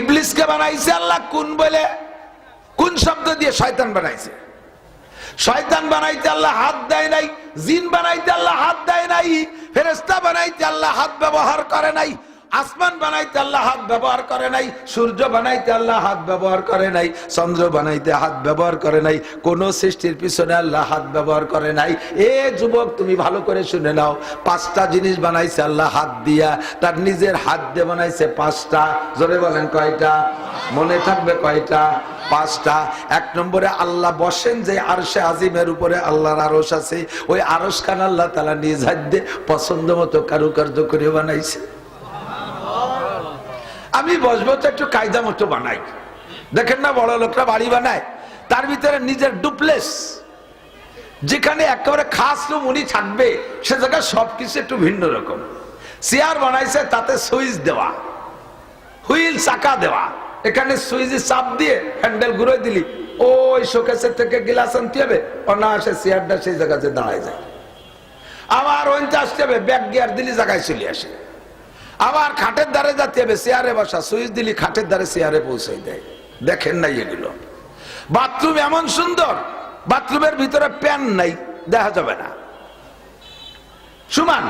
ইবলিসকে বানাইছে আল্লাহ কোন বলে? কোন শব্দ দিয়ে শয়তান বানাইছে? শয়তান বানাইতে আল্লাহ হাত দেয় নাই, জিন বানাইতে আল্লাহ হাত দেয় নাই ফেরেস্তা বানাইতে আল্লাহ হাত ব্যবহার করে নাই আসমান বানাইতে আল্লাহ হাত ব্যবহার করে নাই, সূর্য বানাইতে আল্লাহ হাত ব্যবহার করে নাই, চন্দ্র বানাইতে হাত ব্যবহার করে নাই, কোন সৃষ্টির পিছনে আল্লাহ হাত ব্যবহার করে নাই। এ যুবক, তুমি ভালো করে শুনে নাও, পাঁচটা জিনিস বানাইছে আল্লাহ হাত দিয়া, তার নিজের হাত দিয়ে বানাইছে পাঁচটা। জোরে বলেন কয়টা? মনে থাকবে কয়টা? পাঁচটা। এক নম্বরে আল্লাহ বসেন যে আরশে আজিমের উপরে আল্লাহর আরস আছে, ওই আরস খান আল্লাহ তালা নিজ হাত দিয়ে পছন্দ মতো কারুকার্য করে বানাইছে। আমি বসবো তো একটু কায়দা মতো বানাই। দেখেন না বড় লোকরা বাড়ি বানায়। তার ভিতরে নিজের ডুপ্লেস যেখানে একেবারে খাস রুম উনি থাকবে, সে জায়গায় সবকিছু একটু ভিন্ন রকম। চেয়ার বানাইছে, তাতে সুইচ দেওয়া। হুইল চাকা দেওয়া। এখানে সুইচে চাপ দিয়ে হ্যান্ডেল ঘুরে দিলি। ওই শোকেসের থেকে গিলাস আনতে হবে। অনায়াসে চেয়ারটা সেই জায়গাতে দাঁড়ায় যায়। আবার ওইতে আসতে হবে ব্যাগ গিয়ার দিলি, জায়গায় চলে আসে। আবার খাটের দ্বারে যাতে হবে, চেয়ারে বসা, সুইচ দিলি খাটের দ্বারে চেয়ারে পৌঁছে দেয়। দেখেন নাই এগুলো। বাথরুম এমন সুন্দর, বাথরুমের ভিতরে প্যান নাই, দেখা যাবে না। সুমান,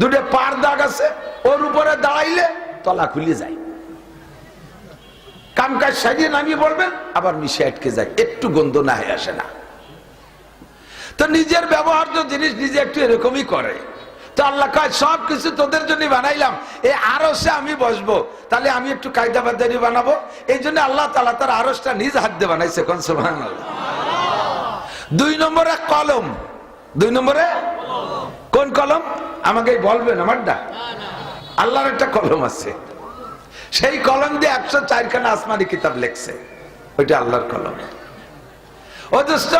দুটো পার দাগ আছে, ওর উপরে দাঁড়াইলে তলা খুলে যায়। কাম কাজ সাজিয়ে নামিয়ে পড়বেন আবার মিশে আটকে যায়, একটু গন্ধ না হয়ে, আসে না। তো নিজের ব্যবহার্য জিনিস নিজে একটু এরকমই করে। তো আল্লাহ কয়, সব কিছু তোদের জন্য বানাইলাম। এই আরসে আমি বসবো। তাহলে আমি একটু কায়দা বাদারি বানাবো। এই জন্য আল্লাহ তালা তার আরসটা নিজ হাত দিয়ে বানাইছে, কোন। দুই নম্বরে কলম। দুই নম্বরে কোন কলম? আমাকে বলবেন আমারটা? আল্লাহর একটা কলম আছে। সেই কলম দিয়ে একশো চারখানা আসমানি কিতাব লেখছে। ওইটা আল্লাহর কলম। অথচ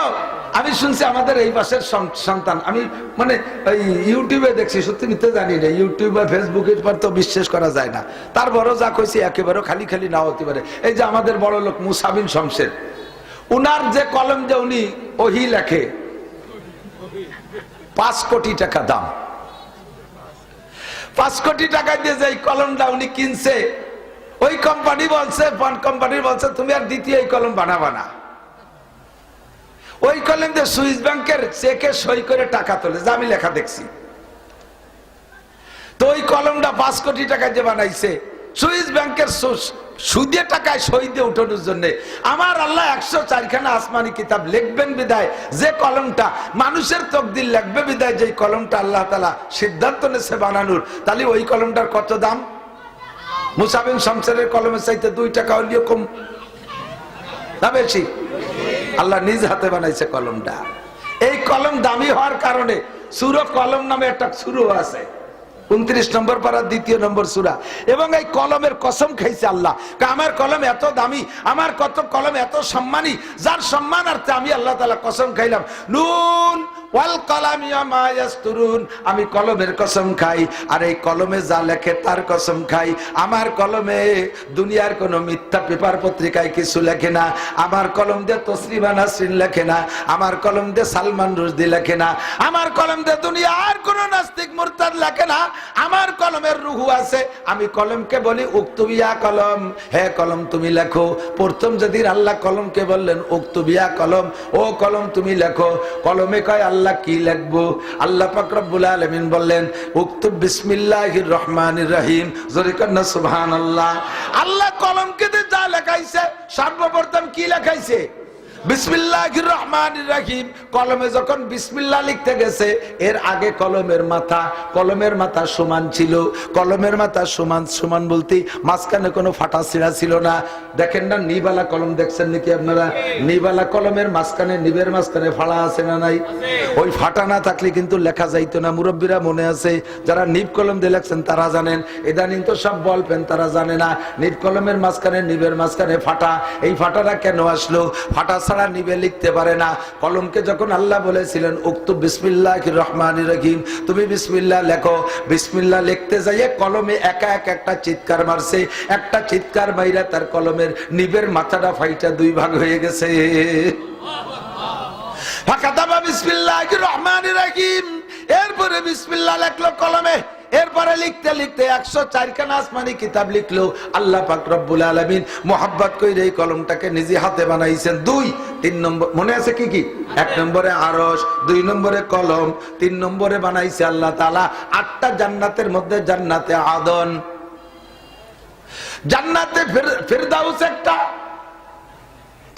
আমি শুনছি আমাদের এই পাশের সন্তান। আমি মানে ওই ইউটিউবে দেখছি, সত্যি মিথ্যে জানি না, ইউটিউব বা ফেসবুকের পর তো বিশ্বাস করা যায় না। তার বড় যা কইছি একেবারে খালি খালি না হতে পারে। এই যে আমাদের বড় লোক মুসাবিন শমশের, উনার যে কলম যে উনি ওহি লেখে, পাঁচ কোটি টাকা দাম। পাঁচ কোটি টাকা দিয়ে যে কলমটা উনি কিনছে, ওই কোম্পানি বলছে বন্ড কোম্পানি বলছে, তুমি আর দ্বিতীয় এই কলম বানাবা না। ওই কলম দিয়ে সুইস ব্যাংকের চেকে সই করে টাকা তোলে, যা আমি লেখা দেখছি। তো ওই কলমটা পাঁচ কোটি টাকা যে বানাইছে। সুইস ব্যাংকের সুদে টাকায় সই দিয়ে উঠানোর জন্য। আমার আল্লাহ একশো চারখানা আসমানি কিতাব লিখবেন বিদায়, যে কলমটা মানুষের তকদির লিখবে বিদায় যে কলমটা আল্লাহ তালা সিদ্ধান্ত নেছে বানানোর। তাহলে ওই কলমটার কত দাম? মুসাবিন শমসেরের কলমের চাইতে দুই টাকা হলেও কম। না বেশি? আল্লাহ নিজ হাতে বানাইছে কলমটা। এই কলম দামি হওয়ার কারণে সুরো কলম নামে একটা সুরো আছে। উনত্রিশ নম্বর পারা, দ্বিতীয় নম্বর সুরা। এবং এই কলমের কসম খাইছে আল্লাহ। আমার কলম এত দামি, আমার কত কলম এত সম্মানী, যার সম্মান সম্মানার্থে আমি আল্লাহ তালা কসম খাইলাম। নুন ওয়াল কলামিয়া মায়াস্তুরুন আমি কলমের কসম খাই, আর এই কলমে যা লেখে তার কসম খাই। আমার কলমে দুনিয়ার কোন মিথ্যা পেপার পত্রিকায় কিছু লেখে না। আমার কলম দিয়ে তসলিমা নাসরিন লেখে না। আমার কলম দিয়ে সালমান রুশদি লেখে না। আমার কলম দিয়ে দুনিয়ার কোন নাস্তিক মুরতাদ লেখে না। আমার কলমের রুহু আছে। আমি কলমকে বলি উক্তুবিয়া কলম। হে কলম, তুমি লেখো। প্রথম যেদিন আল্লাহ কলমকে বললেন উক্তুবিয়া কলম। ও কলম, তুমি লেখো। কলমে কয় আল্লাহ কি লিখব? আল্লাহ পাক রব্বুল আলামিন বললেন উক্তুব বিসমিল্লাহির রহমানির রহিম। জোরে কন্না সুবহানাল্লাহ। আল্লাহ কলমকে যা লেখাইছে, সর্বপ্রথম কি লেখাইছে? নিবালা কলম দেখছেন নাকি আপনারা? নিবালা কলমের মাঝখানে, নিবের মাঝখানে ফাড়া আছে না নাই? ওই ফাটা না থাকলে কিন্তু লেখা যাইতো না। মুরব্বীরা মনে আছে, যারা নিব কলম দিয়ে লেখছেন তারা জানেন। ইদানিং তো সব বল পেন, তারা জানে না। নিব কলমের মাঝখানে, নিবের মাঝখানে ফাটা। এই ফাটাটা কেন আসলো? ফাটা ছাড়া নিবে, লিখতে পারে না। কলমকে যখন আল্লাহ বলেছিলেন, উক্ত বিসমিল্লাহ রহমান রহিম, তুমি বিসমিল্লাহ লেখো। বিসমিল্লাহ লিখতে যাইয়ে কলমে একা এক একটা চিৎকার মারছে। একটা চিৎকার মাইরা তার কলমের নিবের মাথাটা ফাইটা দুই ভাগ হয়ে গেছে। ফাঁকাতাবা বিসমিল্লাহির রহমানির রহিম। এরপরে বিসমিল্লাহ লেখলো কলমে। এরপরে লিখতে লিখতে একশো চারখানা আসমানি কিতাব লিখলো, আল্লাহ পাক রব্বুল আলমিন মোহাব্বত কইরে এই কলমটাকে নিজে হাতে বানাইছেন। দুই, তিন নম্বর মনে আছে কি কি? এক নম্বরে আরস দুই নম্বরে কলম, তিন নম্বরে বানাইছে আল্লাহ তালা আটটা জান্নাতের মধ্যে জান্নাতে আদন। জান্নাতে ফের- ফেরদাউস একটা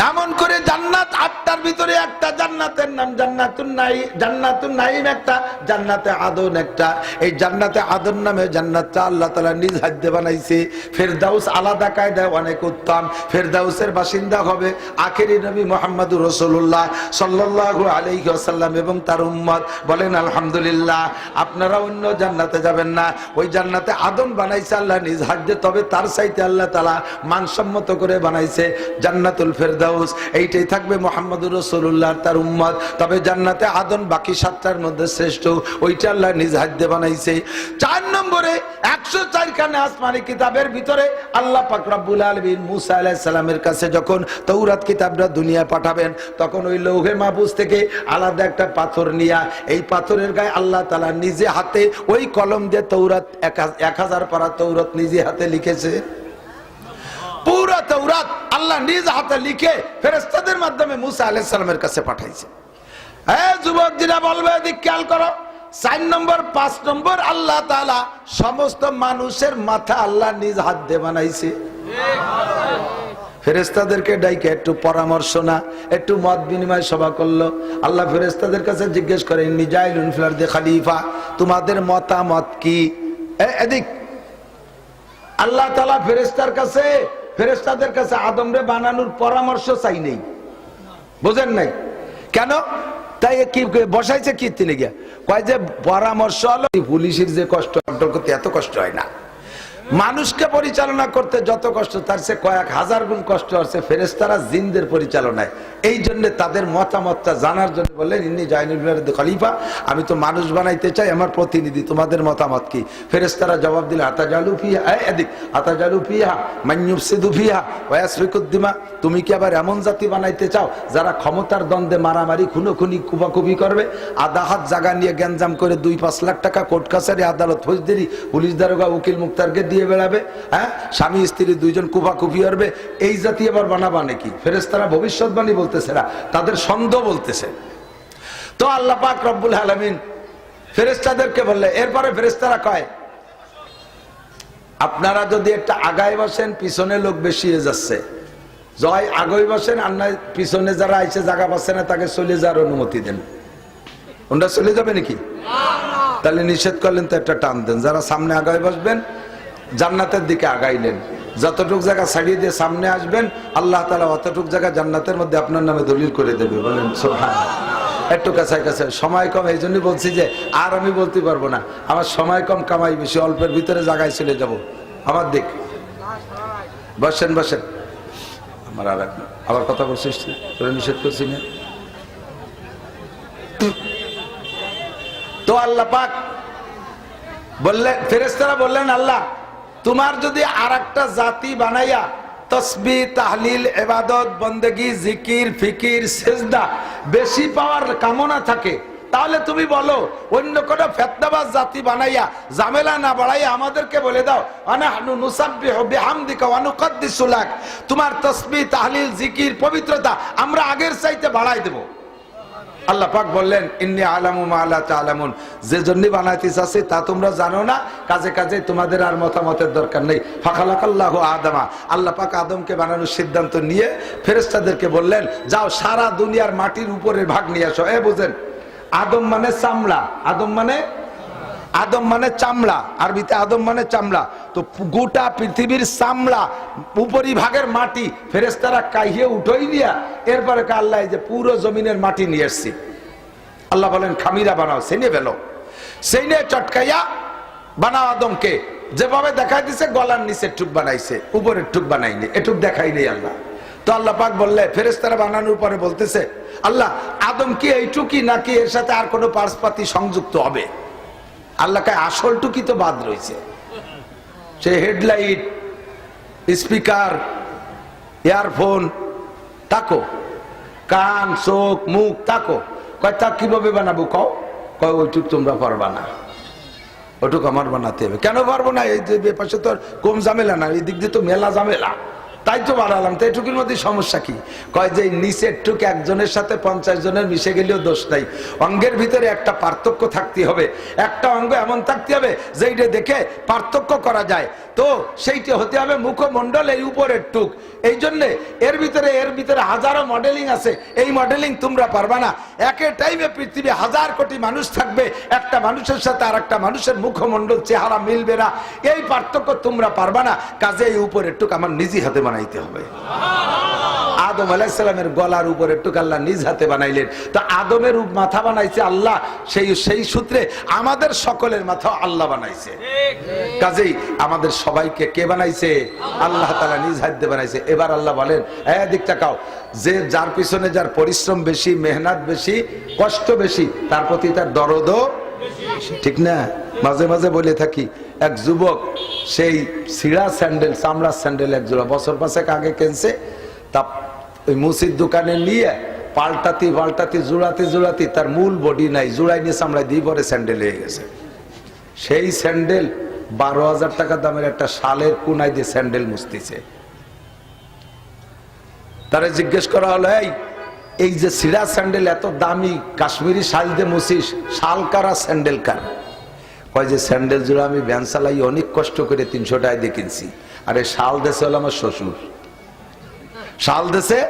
এমন করে জান্নাত আটটার ভিতরে একটা, জান্নাতের নাম জান্নাতুন নাই জান্নাতুন নাইম একটা, জান্নাতে আদন একটা। এই জান্নাতে আদন নামে জান্নাতটা আল্লাহ তালা নিজ হাদ্যে বানাইছে। ফেরদাউস আলাদা কায়দায় অনেক উত্তম ফেরদাউসের বাসিন্দা হবে আখেরি নবী মোহাম্মদুর রসুল্লাহ সাল্লাল্লাহু আলাইহি ওয়াসাল্লাম এবং তার উম্মত। বলেন, আলহামদুলিল্লাহ, আপনারা অন্য জান্নাতে যাবেন না। ওই জান্নাতে আদম বানাইছে আল্লাহ নিজ হাজ্যে তবে তার চাইতে আল্লাহ তালা মানসম্মত করে বানাইছে জান্নাতুল ফেরদাউস। এইটাই থাকবে মোহাম্মদুর রসুল্লাহ তার উম্মত। তবে জান্নাতে আদম বাকি সাতটার মধ্যে শ্রেষ্ঠ, ওইটা আল্লাহ নিজ হাজ্যে বানাইছে। চার নম্বরে একশো চারখানে আসমানি কিতাবের ভিতরে আল্লাহ পাক রব্বুল আলমিন মুসা আলাইহিস সালামের কাছে যখন তৌরাত কিতাবরা দুনিয়া পাঠাবেন, তখন ওই লৌহে মাহফুজ থেকে আলাদা একটা পাথর নিয়া, এই পাথরের গায়ে আল্লাহ তালা নিজে হাতে ওই কলম দিয়ে তৌরাত এক হাজার পারা তৌরাত নিজে হাতে লিখেছে। তৌরাত আল্লাহ নিজ হাতে লিখে ফেরেস্তাদের মাধ্যমে মুসা আলাইহিস সালামের কাছে পাঠাইছে। হ্যাঁ যুবক, যেটা বলবে, এদিক খেয়াল করো। চার নম্বর, পাঁচ নম্বর, আল্লাহ তাআলা সমস্ত মানুষের মাথা আল্লাহ নিজ হাত দিয়ে বানাইছে। ফেরেস্তাদেরকে ডাইকে একটু পরামর্শ না, একটু মত বিনিময় সভা করল। আল্লাহ ফেরেস্তাদের কাছে জিজ্ঞেস করে নিজাইলুন ফিল দে খালিফা, তোমাদের মতামত কি? এদিক। আল্লাহ তালা ফেরেস্তার কাছে ফেরেস্তাদের কাছে আদমরে বানানোর পরামর্শ চাই নেই। বুঝেন নাই? কেন? তাই কি বসাইছে কি তিনি গিয়া? কয় যে পরামর্শ হলো পুলিশের যে কষ্ট, কন্ট্রোল করতে এত কষ্ট হয় না। মানুষকে পরিচালনা করতে যত কষ্ট, তার সে কয়েক হাজার গুণ কষ্ট আছে ফেরেস্তারা জিনদের পরিচালনায়। এই জন্য তাদের মতামতটা জানার জন্য বললেন, ইন্নি জাইনুল খলিফা, আমি তো মানুষ বানাইতে চাই, আমার প্রতিনিধি, তোমাদের মতামত কি? ফেরেস্তারা জবাব দিলে আতা জালু ফিহা এদিক জালু ফিহা মান্যুফসিদু ফিহা ওয়াসফিকুদ্দিমা তুমি কি আবার এমন জাতি বানাইতে চাও, যারা ক্ষমতার দ্বন্দ্বে মারামারি, খুনোখুনি কুবাকুবি করবে? আধা হাত জায়গা নিয়ে গ্যাঞ্জাম করে দুই পাঁচ লাখ টাকা কোর্ট কাছারি, আদালত ফৌজদারি, পুলিশ দারোগা, উকিল মুক্তারকে দিয়ে বেড়াবে হ্যাঁ? স্বামী, স্ত্রী, দুইজন কুবাকুবি করবে, এই জাতি আবার বানাবা নাকি ফেরেস্তারা ভবিষ্যৎবাণী বলতেছে না, তাদের সন্দেহ বলতেছে। তো আল্লাহ পাক রব্বুল আলমিন ফেরেস্তাদেরকে বললে, এরপরে ফেরেস্তারা কয়, আপনারা যদি একটা আগায় বসেন, পিছনে লোক বেশি হয়ে যাচ্ছে। জয় আগাই বসেন, আর নয় পিছনে যারা আইসে জায়গা পাচ্ছে না, তাকে চলে যাওয়ার অনুমতি দেন। ওনারা চলে যাবে নাকি? তাহলে নিষেধ করলেন তো একটা টান দেন। যারা সামনে আগায় বসবেন, জান্নাতের দিকে আগাইলেন যতটুক জায়গা ছাড়িয়ে দিয়ে সামনে আসবেন, আল্লাহ তালা অতটুক জায়গা জান্নাতের মধ্যে আপনার নামে দলিল করে দেবে। বলেন সোহান একটু কাছে কাছে সময় কম, এই জন্যই বলছি যে আর আমি বলতে পারব না। আমার সময় কম, কামাই বেশি, অল্পের ভিতরে জায়গায় চলে যাব। আমার দিক। বসেন বসেন। আমার আর আবার কথা বলছিস? তোরা নিষেধ করছি না? তো আল্লাহ পাক বললেন ফেরেস্তারা বললেন, আল্লাহ তোমার যদি আর জাতি বানাইয়া তসবি, তাহলিল, এবাদত, বন্দেগি, জিকির, ফিকির, সেজদা বেশি পাওয়ার কামনা থাকে, তাহলে তুমি বলো, অন্য কোনো ফেতনাবাজ জাতি বানাইয়া জামেলা না বাড়াইয়া আমাদেরকে বলে দাও, আনাহনু তোমার তসবি, তাহলিল, জিকির, পবিত্রতা আমরা আগের চাইতে বাড়াই দেবো। আল্লাহ পাক বললেন, ইন্নি আলামু মা লা তাআলামুন। যে জন্য বানাইতে চাচ্ছে, তা তোমরা জানো না। কাজে কাজে তোমাদের আর মতামতের দরকার নেই। ফাখালাকাল্লাহু আদামা। আল্লাহ পাক আদমকে বানানোর সিদ্ধান্ত নিয়ে ফেরেশতাদেরকে বললেন, যাও সারা দুনিয়ার মাটির উপরের ভাগ নিয়ে আসো। এ বুঝেন, আদম মানে চামড়া। আদম মানে আদম মানে চামড়া, আরবিতে আদম মানে চামড়া। তো গোটা পৃথিবীর চামড়া উপরি ভাগের মাটি ফেরেস্তারা কাহিয়ে উঠোই দিয়া এরপরে আল্লাহ যে পুরো জমিনের মাটি নিয়ে এসছি। আল্লাহ বলেন, খামিরা বানাও সেই নিয়ে ফেলো। সেই নিয়ে চটকাইয়া বানাও আদমকে। যেভাবে দেখাই দিছে, গলার নিচে টুক বানাইছে, উপরের টুক বানাইনি, এটুক দেখাই নেই আল্লাহ। তো আল্লাহ পাক বললে ফেরেস্তারা বানানোর পরে বলতেছে, আল্লাহ, আদম কি এইটুকি নাকি এর সাথে আর কোনো পার্সপাতি সংযুক্ত হবে? আল্লাহকে আসল টুকি তো বাদ রয়েছে। সে হেডলাইট, স্পিকার, ইয়ারফোন, তাকো। কান, চোখ, মুখ, তাকো। কয়, তা কীভাবে বানাবো কও? কয়, ওইটুক তোমরা পারবা না। ওটুকু আমার বানাতে হবে। কেন পারব না? এই যে পাশে তো কম ঝামেলা না এই দিক দিয়ে তো মেলা ঝামেলা। তাই তো বাড়ালাম। তো এটুকুর মধ্যে সমস্যা কি? কয় যে নিচের টুক একজনের সাথে পঞ্চাশ জনের মিশে গেলেও দোষ নাই। অঙ্গের ভিতরে একটা পার্থক্য থাকতে হবে। একটা অঙ্গ এমন থাকতে হবে যেইটা দেখে পার্থক্য করা যায়। তো সেইটা হতে হবে মুখমণ্ডল এই উপরের টুক। এই জন্যে এর ভিতরে এর ভিতরে হাজারো মডেলিং আছে। এই মডেলিং তোমরা পারবা না। একে টাইমে পৃথিবী হাজার কোটি মানুষ থাকবে। একটা মানুষের সাথে আর একটা মানুষের মুখমণ্ডল, চেহারা মিলবে না। এই পার্থক্য তোমরা পারবা না। কাজে এই উপরের টুক আমার নিজি হাতে বানাইতে হবে। আদম আলাইসালামের গলার উপর একটু আল্লাহ নিজ হাতে বানাইলেন। তো আদমের মাথা বানাইছে আল্লাহ, সেই সেই সূত্রে আমাদের সকলের মাথা আল্লাহ বানাইছে। কাজেই আমাদের সবাইকে কে বানাইছে? আল্লাহ তালা নিজ হাতে বানাইছে। এবার আল্লাহ বলেন হ্যাঁ দিকটা কাও যে যার পিছনে যার পরিশ্রম বেশি, মেহনত বেশি, কষ্ট বেশি, তার প্রতি তার দরদও ঠিক না? মাঝে মাঝে বলে থাকি, এক যুবক সেই সিরা স্যান্ডেল, চামড়ার স্যান্ডেল এক জোড়া, বছর পাঁচেক আগে কিনছে, তা ওই মুসির দোকানে নিয়ে পাল্টাতি পাল্টাতি, জোড়াতে জোড়াতে তার মূল বডি নাই জোড়াই নিয়ে চামড়ায় দিয়ে পরে স্যান্ডেল হয়ে গেছে। সেই স্যান্ডেল বারো হাজার টাকা দামের একটা শালের কুনাই দিয়ে স্যান্ডেল মুছতেছে। তারা জিজ্ঞেস করা হলো, এই এই যে সিরা স্যান্ডেল এত দামি, কাশ্মীরি শাল দিয়ে মুছিস, শাল কারা স্যান্ডেল কার? কয় যে স্যান্ডেল জোড়া আমি ভ্যান চালাই অনেক কষ্ট করে তিনশো টাকায় কিনছি। আর এই শাল দেশে হলো আমার শ্বশুর। শাল দেশে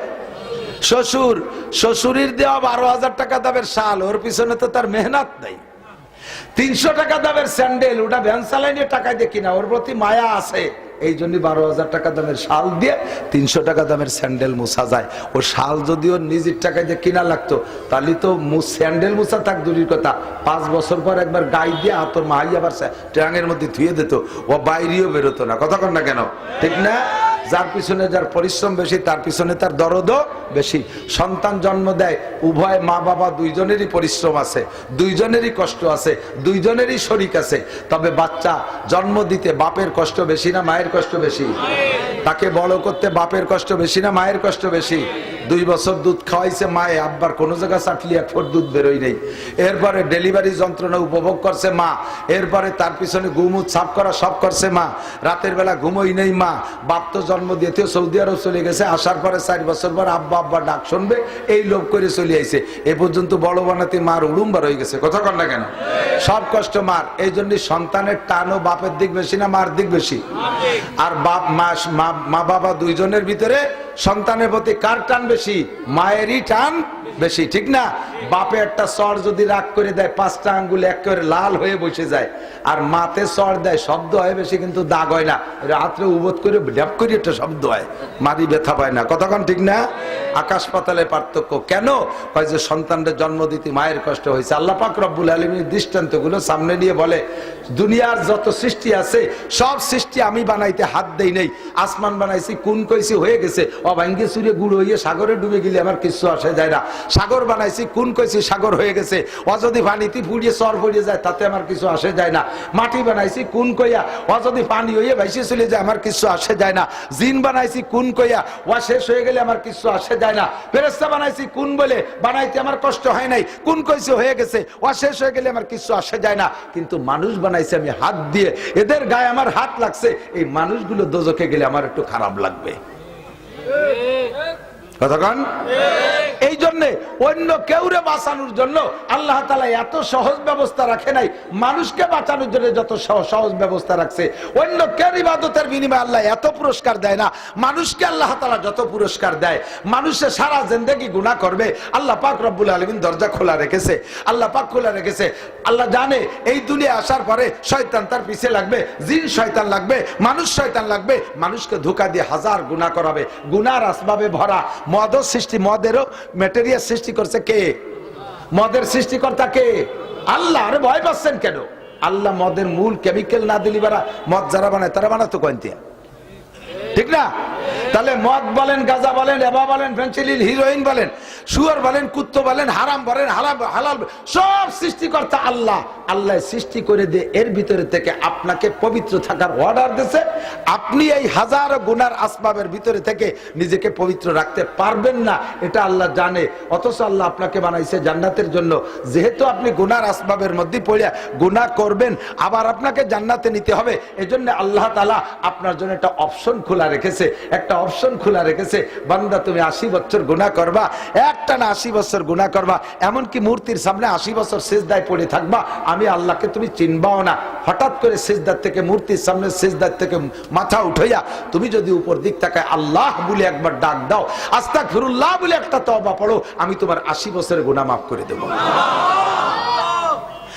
শ্বশুর। শ্বশুরের দেওয়া বারো হাজার টাকা দামের শাল, ওর পিছনে তো তার মেহনত নাই। তিনশো টাকা দামের স্যান্ডেল, ওটা ভ্যান চালাই নিয়ে টাকা দিয়ে কিনা, ওর প্রতি মায়া আছে। এই জন্য বারো হাজার টাকা দামের শাল দিয়ে তিনশো টাকা দামের স্যান্ডেল মুছা যায়। ও শাল যদি ওর নিজের টাকায় দিয়ে কিনা লাগতো, তাহলে তো স্যান্ডেল মুছা থাক, দূরের কথা। পাঁচ বছর পর একবার গাই দিয়ে আতর মাই আবার ট্রাঙের মধ্যে ধুয়ে দিত। ও বাইরেও বেরোতো না। কথা কন না কেন? ঠিক না? যার পিছনে যার পরিশ্রম বেশি, তার পিছনে তার দরদও বেশি। সন্তান জন্ম দেয়, উভয় মা বাবা দুইজনেরই পরিশ্রম আছে, দুইজনেরই কষ্ট আছে, দুইজনেরই শরিক আছে। তবে বাচ্চা জন্ম দিতে বাপের কষ্ট বেশি না মায়ের কষ্ট বেশি? তাকে বড় করতে বাপের কষ্ট বেশি না মায়ের কষ্ট বেশি? দুই বছর দুধ খাওয়াইছে মায়ে আব্বার কোনো জায়গা চাটলি এক ফোট দুধ বেরোই নেই। এরপরে ডেলিভারি যন্ত্রণা উপভোগ করছে মা। এরপরে তার পিছনে গুমুদ সাফ করা সব করছে মা। রাতের বেলা ঘুমোই নেই মা। বাপ তো জন্ম দিয়েতেও সৌদি আরব চলে গেছে। আসার পরে চার বছর পর আব্বা আব্বা ডাক শুনবে এই লোভ করে চলে আইছে। এ পর্যন্ত বড় বানাতে মার উড়ুম্বার হয়ে গেছে। কথা কন না কেন? সব কষ্ট মার। এই জন্য সন্তানের টানও বাপের দিক বেশি না মার দিক বেশি। আর বাপ মা- মা বাবা দুইজনের ভিতরে সন্তানের প্রতি কার টান বেশি? মায়েরই টান বেশি, ঠিক না? বাপে একটা চর যদি রাগ করে দেয়, পাঁচটা আঙ্গুল এক করে লাল হয়ে বসে যায়। আর মাতে চর দেয়, শব্দ হয় বেশি, কিন্তু দাগ হয় না। রাত্রে উবোধ করে ড্যাপ করে একটা শব্দ হয়। মারি ব্যথা পায় না। কতক্ষণ ঠিক না? আকাশ পাতালে পার্থক্য। কেন? হয় যে সন্তানদের জন্ম দিতে মায়ের কষ্ট হয়েছে। আল্লাহ পাক রব্বুল আলমীর দৃষ্টান্তগুলো সামনে নিয়ে বলে, দুনিয়ার যত সৃষ্টি আছে, সব সৃষ্টি আমি বানাইতে হাত দেই নেই। আসমান বানাইছি, কোন কইছি হয়ে গেছে। অভাঙ্গে চুরে গুড় হইয়ে সাগরে ডুবে গেলে আমার কিছু আসে যায় না। সাগর বানাইছি কোন কইছি, সাগর হয়ে গেছে। অযদি পানিতে ফুড়িয়ে চর পড়িয়ে যায়, তাতে আমার কিছু আসে যায় না। মাটি বানাইছি কোন কইয়া অযদি পানি হইয়ে ভাইসে চলে যায়, আমার কিছু আসে যায় না। জিন বানাইছি কোন কইয়া, ওয়া শেষ হয়ে গেলে আমার কিছু আসে যায় না। ফেরেস্তা বানাইছি কোন বলে, বানাইতে আমার কষ্ট হয় নাই। কোন কইছে, হয়ে গেছে, ওয়া শেষ হয়ে গেলে আমার কিছু আসে যায় না। কিন্তু মানুষ বানাইছে আমি হাত দিয়ে, এদের গায়ে আমার হাত লাগছে, এই মানুষগুলো দোজকে গেলে আমার একটু খারাপ লাগবে। কতক্ষণ এই জন্য অন্য কেউরে বাঁচানোর জন্য আল্লাহ তালা এত সহজ ব্যবস্থা রাখে নাই। মানুষকে বাঁচানোর জন্য যত সহজ ব্যবস্থা রাখছে। অন্য কেউ ইবাদতের বিনিময়ে আল্লাহ এত পুরস্কার দেয় না। মানুষকে আল্লাহ তালা যত পুরস্কার দেয়, মানুষে সারা জিন্দেগি গুণা করবে। আল্লাহ পাক রব্বুল আলমিন দরজা খোলা রেখেছে। আল্লাহ পাক খোলা রেখেছে। আল্লাহ জানে এই দুনিয়া আসার পরে শয়তান তার পিছে লাগবে, জিন শয়তান লাগবে, মানুষ শয়তান লাগবে। মানুষকে ধোকা দিয়ে হাজার গুণা করাবে। গুনার আসবাবে ভরা। মদও সৃষ্টি মদেরও ম্যাটেরিয়াল সৃষ্টি করছে কে? মদের সৃষ্টিকর্তা কে? আল্লাহ, আরে ভয় পাচ্ছেন কেন? আল্লাহ মদের মূল কেমিক্যাল না দিলি বারা মদ যারা বানায় তারা বানাতো কয়েন্তিয়া ঠিক না? তাহলে মদ বলেন, গাজা বলেন, এবা বলেন ফেন্সিলিন হিরোইন বলেন সুয়ার বলেন, কুত্ত বলেন, হারাম বলেন, হালাল হালাল, সব সৃষ্টিকর্তা আল্লাহ। আল্লাহ সৃষ্টি করে দিয়ে এর ভিতরে থেকে আপনাকে পবিত্র থাকার অর্ডার দিয়েছে। আপনি এই হাজারো গুনার আসবাবের ভিতরে থেকে নিজেকে পবিত্র রাখতে পারবেন না, এটা আল্লাহ জানে। অথচ আল্লাহ আপনাকে বানাইছে জান্নাতের জন্য। যেহেতু আপনি গুনার আসবাবের মধ্যে পড়িয়া গুনাহ করবেন, আবার আপনাকে জান্নাতে নিতে হবে। এজন্য আল্লাহ তালা আপনার জন্য একটা অপশন খোলা রেখেছে। একটা অপশন খোলা রেখেছে, বান্দা তুমি আশি বছর গুনাহ করবা, একটা না আশি বছর গুনাহ করবা, এমনকি মূর্তির সামনে আশি বছর সেজদায় পড়ে থাকবা, আমি আল্লাহকে তুমি চিনবাও না। হঠাৎ করে সেজদার থেকে, মূর্তির সামনে সেজদার থেকে মাথা উঠাইয়া তুমি যদি উপর দিক তাকায় আল্লাহ বলে একবার ডাক দাও আস্তাক ফিরুল্লাহ বলে একটা তবা পড়ো, আমি তোমার আশি বছরের গুনাহ মাফ করে দেবো।